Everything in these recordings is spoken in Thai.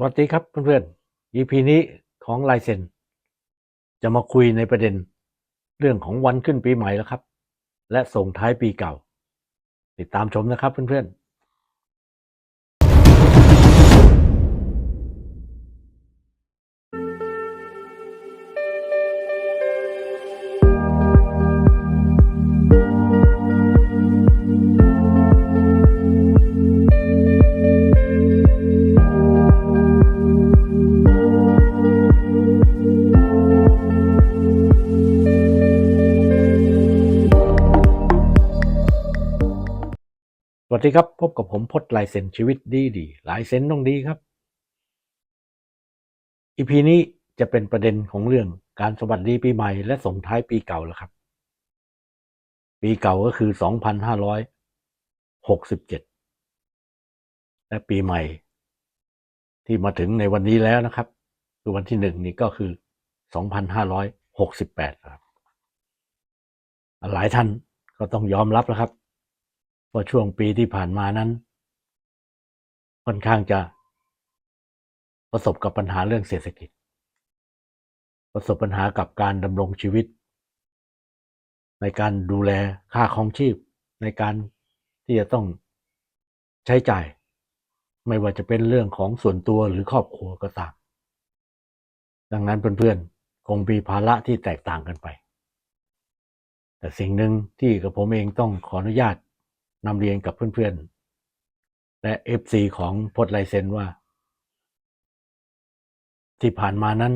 สวัสดีครับเพื่อนๆ EP นี้ของลายเซ็นจะมาคุยในประเด็น เรื่องของวันขึ้นปีใหม่แล้วครับ และส่งท้ายปีเก่า ติดตามชมนะครับเพื่อนๆ ผมพจน์ลายเซ็นชีวิตดีดีลายเซ็นต้องดีครับอีพีนี้จะเป็นประเด็นของเรื่องการสวัสดีปีใหม่และส่งท้ายปีเก่าแล้วครับ ปีเก่าก็คือ 2567 และปีใหม่ ที่มาถึงในวันนี้แล้วนะครับ คือวันที่หนึ่งนี่ก็คือ 2568 ครับ หลายท่านก็ต้องยอมรับแล้วครับ ว่าช่วงปีที่ผ่านมานั้น ค่อนข้างจะประสบกับปัญหาเรื่องเศรษฐกิจ ประสบปัญหากับการดำรงชีวิต ในการดูแลค่าครองชีพ ในการที่จะต้องใช้จ่าย ไม่ว่าจะเป็นเรื่องของส่วนตัวหรือครอบครัวก็ตาม ดังนั้นเพื่อนๆ คงมีภาระที่แตกต่างกันไป แต่สิ่งหนึ่งที่กับผมเองต้องขออนุญาต นำเรียนกับเพื่อนๆ และ FC ของพดไลเซนว่า ที่ผ่านมานั้น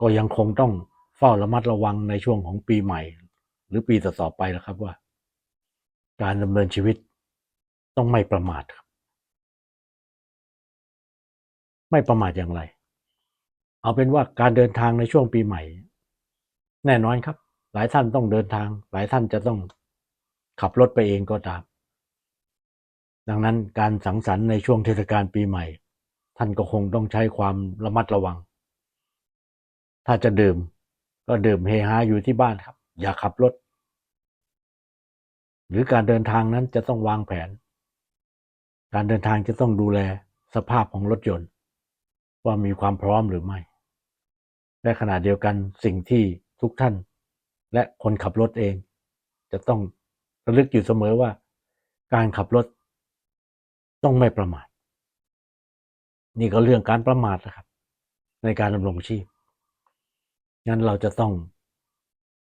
ก็ยังคงต้องเฝ้าระมัดระวังในช่วงของปีใหม่ หรือปีต่อๆไปแล้วครับว่า การดำเนินชีวิตต้องไม่ประมาทครับ ไม่ประมาทอย่างไร เอาเป็นว่าการเดินทางในช่วงปีใหม่ แน่นอนครับ หลายท่านต้องเดินทาง หลายท่านจะต้อง ขับรถไปเองก็ตาม ดังนั้นการสังสรรค์ในช่วงเทศกาลปีใหม่ ท่านก็คงต้องใช้ความระมัดระวัง ถ้าจะดื่มก็ดื่มเฮฮาอยู่ที่บ้านครับ อย่าขับรถ หรือการเดินทางนั้นจะต้องวางแผน การเดินทางจะต้องดูแลสภาพของรถยนต์ ว่ามีความพร้อมหรือไม่และขณะเดียวกันสิ่งที่ทุกท่าน และคนขับรถเองจะต้อง ระลึกอยู่เสมอว่า การขับรถต้องไม่ประมาท นี่ก็เรื่องการประมาทนะครับ ในการดำรงชีพ งั้นเราจะต้อง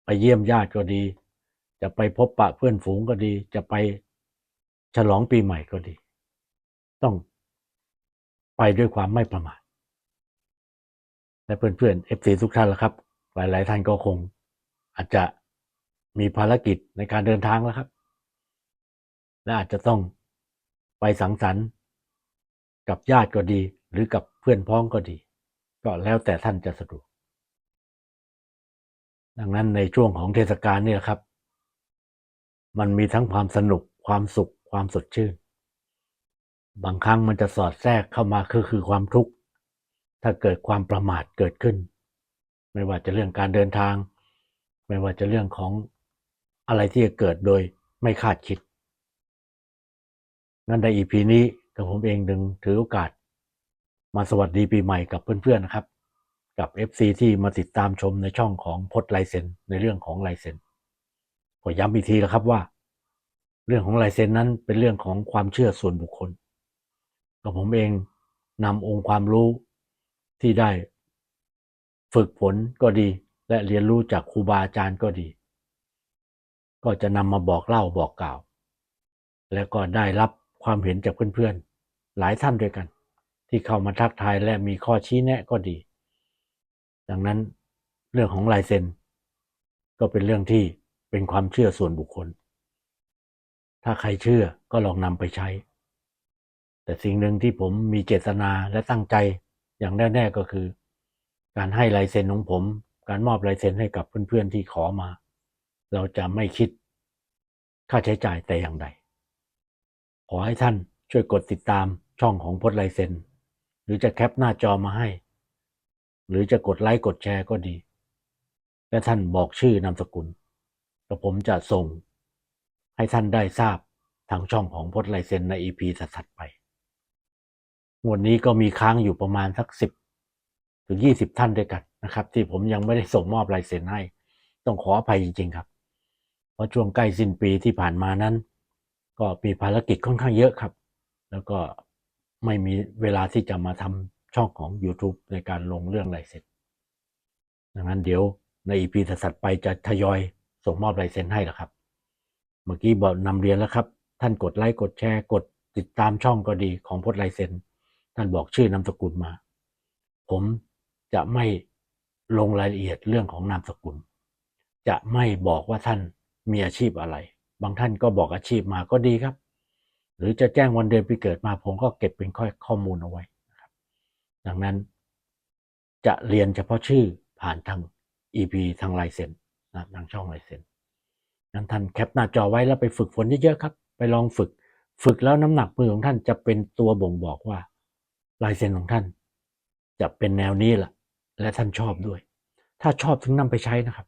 ไปเยี่ยมญาติก็ดี จะไปพบปะเพื่อนฝูงก็ดี จะไปฉลองปีใหม่ก็ดี ต้องไปด้วยความไม่ประมาทและเพื่อนๆเอฟซีทุกท่านละครับ หลายๆท่านก็คงอาจจะ มีภารกิจในการเดินทางแล้วครับ และอาจจะต้องไปสังสรรค์ กับญาติก็ดี หรือกับเพื่อนพ้องก็ดี ก็แล้วแต่ท่านจะสะดวก ดังนั้นในช่วงของเทศกาลนี่แหละครับ มันมีทั้งความสนุกความสุขความสดชื่น บางครั้งมันจะสอดแทรกเข้ามาคือคือความทุกข์ ถ้าเกิดความประมาทเกิดขึ้น ไม่ว่าจะเรื่องการเดินทาง ไม่ว่าจะเรื่องของ อะไรที่จะเกิดโดยไม่คาดคิด นั่นในอีพีนี้กับผมเองดึงถือโอกาส มาสวัสดีปีใหม่กับเพื่อนๆนะครับ กับ FC ที่มาติดตามชมในช่องของพดไลเซนในเรื่องของไลเซนขอย้ำอีกทีแล้วครับว่า เรื่องของไลเซนนั้นเป็นเรื่องของความเชื่อส่วนบุคคลกับผมเองนำองค์ความรู้ที่ได้ ฝึกฝนก็ดี และเรียนรู้จากครูบาอาจารย์ก็ดี ก็จะนำมาบอกเล่าบอกกล่าว แล้วก็ได้รับความเห็นจากเพื่อนๆ หลายท่านด้วยกัน ที่เข้ามาทักทายและมีข้อชี้แนะก็ดี ดังนั้นเรื่องของลายเซ็นก็เป็นเรื่องที่เป็นความเชื่อส่วนบุคคล ถ้าใครเชื่อก็ลองนำไปใช้ แต่สิ่งหนึ่งที่ผมมีเจตนาและตั้งใจอย่างแน่ๆก็คือ การให้ลายเซ็นของผม การมอบลายเซ็นให้กับเพื่อนๆที่ขอมา เราจะไม่คิดค่าใช้จ่ายแต่อย่างใด ขอให้ท่านช่วยกดติดตามช่องของพจน์ลายเซนหรือจะแคปหน้าจอมาให้ หรือจะกดไลค์กดแชร์ก็ดี และท่านบอกชื่อนามสกุลแล้วผมจะส่งให้ท่านได้ทราบทางช่องของพจน์ลายเซนในอีพีถัดๆไปงวดนี้ก็มีค้างอยู่ประมาณสักสิบถึงยี่สิบท่านด้วยกันนะครับ ที่ผมยังไม่ได้ส่งมอบลายเซ็นให้ ต้องขออภัยจริงๆครับ ราะช่วงใกล้สิ้นปีที่ผ่านมานั้น ก็มีภารกิจค่อนข้างเยอะครับ แล้วก็ไม่มีเวลาที่จะมาทำช่องของ YouTube ในการลงเรื่องลายเซ็นดังนั้นเดี๋ยวในอีพีถัดไปจะทยอยส่งมอบลายเซ็นให้ละครับ เมื่อกี้บอกนำเรียนแล้วครับ ท่านกดไลค์กดแชร์กดติดตามช่องก็ดีของพจน์ลายเซ็นท่านบอกชื่อนามสกุลมา ผมจะไม่ลงรายละเอียดเรื่องของนามสกุล จะไม่บอกว่าท่าน มีอาชีพอะไร บางท่านก็บอกอาชีพมาก็ดีครับ หรือจะแจ้งวันเดือนปีเกิดมาผมก็เก็บเป็นข้อข้อมูลเอาไว้นะครับ ดังนั้น จะเรียนเฉพาะชื่อผ่านทาง EP ทางลายเซ็นนะทางช่องลายเซ็นนั้นท่านแคปหน้าจอไว้แล้วไปฝึกฝนเยอะๆครับ ไปลองฝึก ฝึกแล้วน้ำหนักมือของท่านจะเป็นตัวบ่งบอกว่าลายเซ็นของท่าน จะเป็นแนวนี้แหละและท่านชอบด้วย ถ้าชอบถึงนำไปใช้นะครับ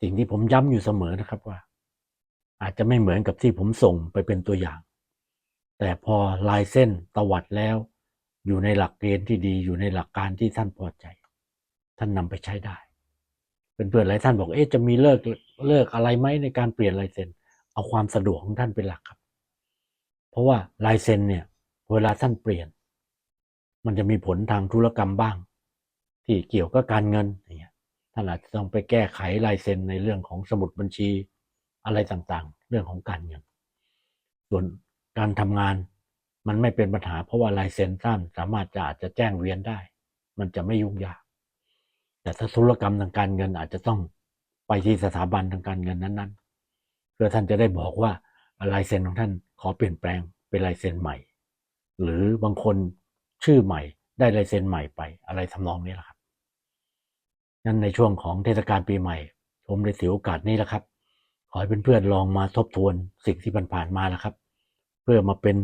สิ่งที่ผมย้ำอยู่เสมอนะครับว่า อาจจะไม่เหมือนกับที่ผมส่งไปเป็นตัวอย่าง แต่พอลายเส้นตวัดแล้ว อยู่ในหลักเกณฑ์ที่ดีอยู่ในหลักการที่ท่านพอใจ ท่านนำไปใช้ได้เป็นเพื่อนหลายท่านบอกเอ๊ะจะมีเลิกเลิกอะไรไหมในการเปลี่ยนลายเซ็นเอาความสะดวกของท่านเป็นหลักครับ เพราะว่าลายเซ็นเนี่ยเวลาท่านเปลี่ยน มันจะมีผลทางธุรกรรมบ้าง ที่เกี่ยวกับการเงิน ท่านอาจจะต้องไปแก้ไขลายเซ็นในเรื่องของสมุดบัญชีอะไรต่างๆ เรื่องของการเงินส่วนการทำงานมันไม่เป็นปัญหาเพราะว่าลายเซ็นท่านสามารถจะอาจจะแจ้งเวียนได้ มันจะไม่ยุ่งยาก แต่ถ้าธุรกรรมทางการเงินอาจจะต้องไปที่สถาบันทางการเงินนั้นๆ เพื่อท่านจะได้บอกว่าลายเซ็นของท่านขอเปลี่ยนแปลงเป็นลายเซ็นใหม่ หรือบางคนชื่อใหม่ได้ลายเซ็นใหม่ไปอะไรทำนองนี้แหละครับ งั้นในช่วงของเทศกาลปีใหม่ ผมได้ถือโอกาสนี้แหละครับ ขอให้เพื่อนๆลองมาทบทวนสิ่งที่ผ่านๆมาแล้วครับ เพื่อมาเป็น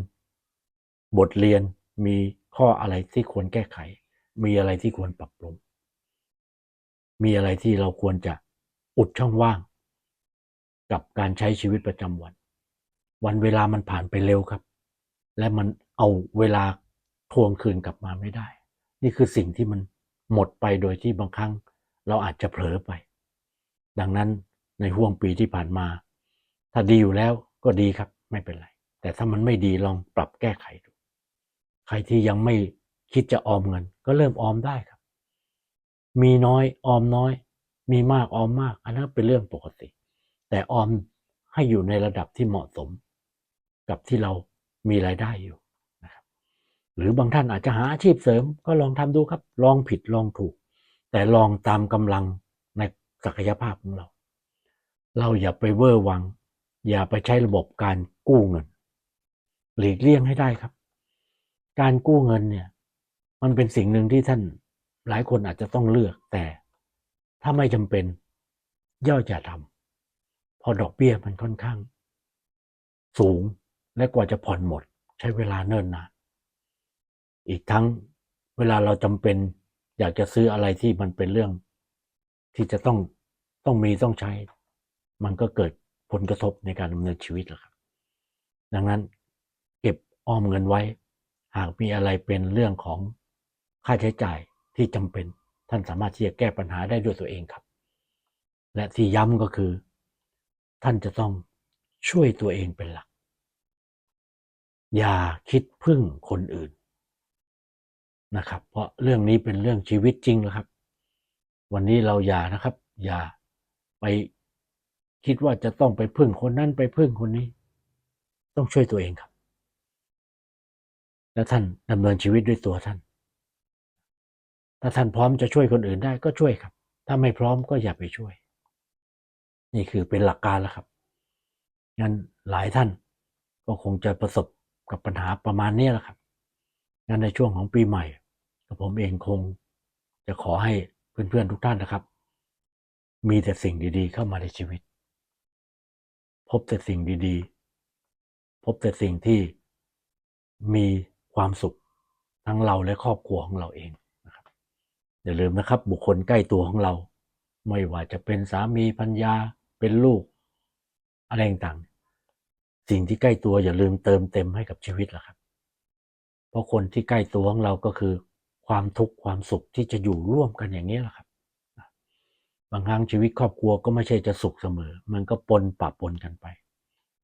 บทเรียนมีข้ออะไรที่ควรแก้ไข มีอะไรที่ควรปรับปรุงมีอะไรที่เราควรจะอุดช่องว่าง กับการใช้ชีวิตประจำวัน วันเวลามันผ่านไปเร็วครับ และมันเอาเวลาทวงคืนกลับมาไม่ได้ นี่คือสิ่งที่มันหมดไปโดยที่บางครั้ง เราอาจจะเผลอไป ดังนั้นในห่วงปีที่ผ่านมา ถ้าดีอยู่แล้วก็ดีครับไม่เป็นไร แต่ถ้ามันไม่ดีลองปรับแก้ไขดู ใครที่ยังไม่คิดจะออมเงิน ก็เริ่มออมได้ครับ มีน้อยออมน้อย มีมากออมมาก อันนั้นเป็นเรื่องปกติ แต่ออมให้อยู่ในระดับที่เหมาะสม กับที่เรามีรายได้อยู่นะครับ หรือบางท่านอาจจะหาอาชีพเสริมก็ลองทำดูครับ ลองผิดลองถูก แต่ลองตามกำลังในศักยภาพของเรา เราอย่าไปเวอร์วัง อย่าไปใช้ระบบการกู้เงิน หลีกเลี่ยงให้ได้ครับ การกู้เงินเนี่ย มันเป็นสิ่งหนึ่งที่ท่านหลายคนอาจจะต้องเลือก แต่ถ้าไม่จำเป็นย่ออย่าทำพอดอกเบี้ยมันค่อนข้าง สูงและกว่าจะผ่อนหมด ใช้เวลาเนิ่นนานอีกทั้งเวลาเราจำเป็น อยากจะซื้ออะไรที่มันเป็นเรื่องที่จะต้องต้องมีต้องใช้ มันก็เกิดผลกระทบในการดำเนินชีวิตแหละครับ ดังนั้นเก็บออมเงินไว้ หากมีอะไรเป็นเรื่องของค่าใช้จ่ายที่จำเป็น ท่านสามารถที่จะแก้ปัญหาได้ด้วยตัวเองครับ และที่ย้ำก็คือ ท่านจะต้องช่วยตัวเองเป็นหลัก อย่าคิดพึ่งคนอื่น นะครับ เพราะเรื่องนี้เป็นเรื่องชีวิตจริงแล้วครับ วันนี้เราอย่านะครับ อย่าไปคิดว่าจะต้องไปพึ่งคนนั้นไปพึ่งคนนี้ ต้องช่วยตัวเองครับ และท่านดำเนินชีวิตด้วยตัวท่าน ถ้าท่านพร้อมจะช่วยคนอื่นได้ก็ช่วยครับ ถ้าไม่พร้อมก็อย่าไปช่วย นี่คือเป็นหลักการแล้วครับงั้นหลายท่านก็คงจะประสบกับปัญหาประมาณนี้แหละครับงั้นในช่วงของปีใหม่ ผมเองคงจะขอให้เพื่อนๆทุกท่านนะครับ มีแต่สิ่งดีๆ เข้ามาในชีวิต พบแต่สิ่งดีๆ พบแต่สิ่งที่มีความสุขทั้งเราและครอบครัวของเราเองนะครับอย่าลืมนะครับ บุคคลใกล้ตัวของเรา ไม่ว่าจะเป็นสามีพัญญาเป็นลูก อะไรต่างๆสิ่งที่ใกล้ตัวอย่าลืมเติมเต็มให้กับชีวิตล่ะครับ เพราะคนที่ใกล้ตัวของเราก็คือ ความทุกข์ความสุขที่จะอยู่ร่วมกันอย่างนี้แหละครับ บางครั้งชีวิตครอบครัวก็ไม่ใช่จะสุขเสมอ มันก็ปนปะปนกันไป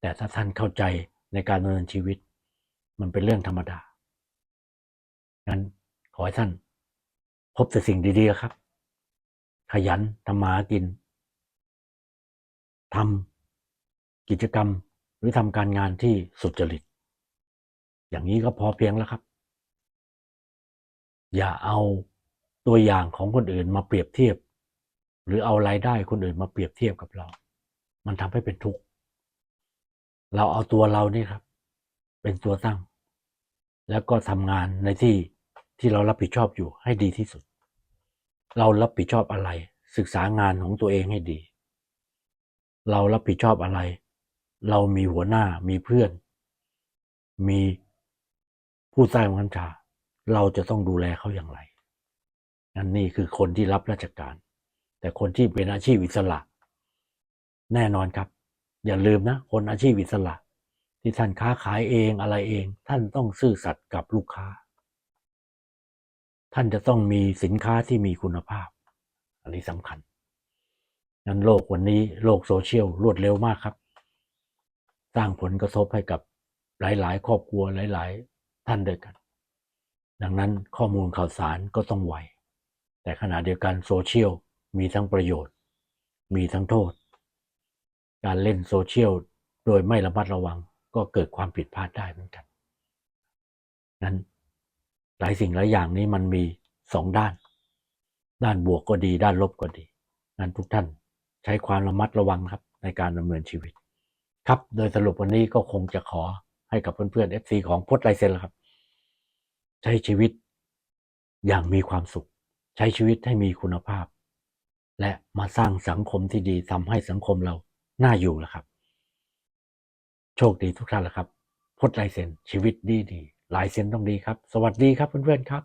แต่ถ้าท่านเข้าใจในการดำเนินชีวิต มันเป็นเรื่องธรรมดางั้นขอให้ท่าน พบแต่สิ่งดีๆครับ ขยันทำมากินทำกิจกรรมหรือทำการงานที่สุจริต อย่างนี้ก็พอเพียงแล้วครับ อย่าเอาตัวอย่างของคนอื่นมาเปรียบเทียบ หรือเอารายได้คนอื่นมาเปรียบเทียบกับเรา มันทำให้เป็นทุกข์ เราเอาตัวเรานี่ครับ เป็นตัวตั้ง แล้วก็ทำงานในที่ที่เรารับผิดชอบอยู่ให้ดีที่สุด เรารับผิดชอบอะไร ศึกษางานของตัวเองให้ดี เรารับผิดชอบอะไร เรามีหัวหน้ามีเพื่อน มีผู้ใต้บังคับบัญชา เราจะต้องดูแลเขาอย่างไรนั่นนี่คือคนที่รับราชการ แต่คนที่เป็นอาชีพอิสระ แน่นอนครับ อย่าลืมนะ คนอาชีพอิสระ ที่ท่านค้าขายเองอะไรเอง ท่านต้องซื่อสัตย์กับลูกค้า ท่านจะต้องมีสินค้าที่มีคุณภาพ อันนี้สำคัญงั้นโลกวันนี้โลกโซเชียลรวดเร็วมากครับ สร้างผลกระทบให้กับหลาย ๆ ครอบครัวหลาย ๆ ท่านด้วยกัน ดังนั้นข้อมูลข่าวสารก็ต้องไว แต่ขณะเดียวกันโซเชียลมีทั้งประโยชน์ มีทั้งโทษ การเล่นโซเชียลโดยไม่ระมัดระวังก็เกิดความผิดพลาดได้เหมือนกัน นั้นหลายสิ่งหลายอย่างนี้มันมีสองด้าน ด้านบวกก็ดี ด้านลบก็ดี นั้นทุกท่านใช้ความระมัดระวังครับในการดำเนินชีวิต ครับ โดยสรุปวันนี้ก็คงจะขอให้กับเพื่อนๆ FC ของพจน์ไลเซนแล้วครับ ใช้ชีวิตอย่างมีความสุข ใช้ชีวิตให้มีคุณภาพ และมาสร้างสังคมที่ดีทำให้สังคมเราน่าอยู่แล้วครับ โชคดีทุกท่านละครับพดลายเซนชีวิตดีดีลายเซ็นต้องดีครับ สวัสดีครับเพื่อนๆครับ